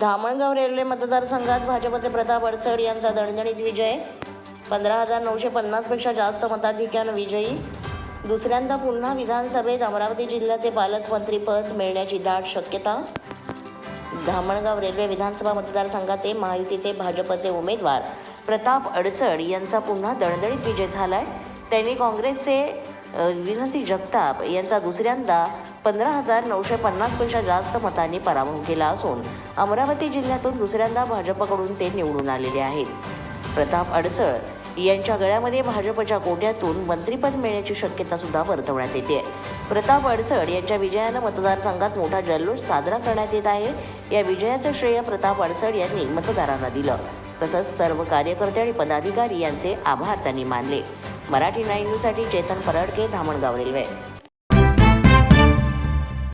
Dhamangaon railway मतदारसंघात भाजपचे प्रताप अडसड यांचा दणदणीत विजय. पंधरा हजार नऊशे पन्नासपेक्षा जास्त मताधिक्यानं विजयी. दुसऱ्यांदा पुन्हा विधानसभेत अमरावती जिल्ह्याचे पालकमंत्रीपद मिळण्याची दाट शक्यता. धामणगाव रेल्वे विधानसभा मतदारसंघाचे महायुतीचे भाजपचे उमेदवार प्रताप अडचड यांचा पुन्हा दणदणीत विजय झाला आहे त्यांनी काँग्रेसचे विनंती जगताप यांचा दुसऱ्यांदा पंधरा हजार नऊशे पन्नासपेक्षा जास्त मतांनी पराभव केला असून अमरावती जिल्ह्यातून दुसऱ्यांदा भाजपकडून ते निवडून आलेले आहेत. प्रताप अडसळ यांच्या गळ्यामध्ये भाजपच्या कोट्यातून मंत्रीपद मिळण्याची शक्यता सुद्धा वर्तवण्यात येते. प्रताप अडसळ यांच्या विजयानं मतदारसंघात मोठा जल्लोष साजरा करण्यात येत आहे. या विजयाचं श्रेय प्रताप अडसळ यांनी मतदारांना दिलं. तसंच सर्व कार्यकर्ते आणि पदाधिकारी यांचे आभार त्यांनी मानले. मराठी नाईन न्यूजसाठी चेतन परडके धामणगाव रेल्वे.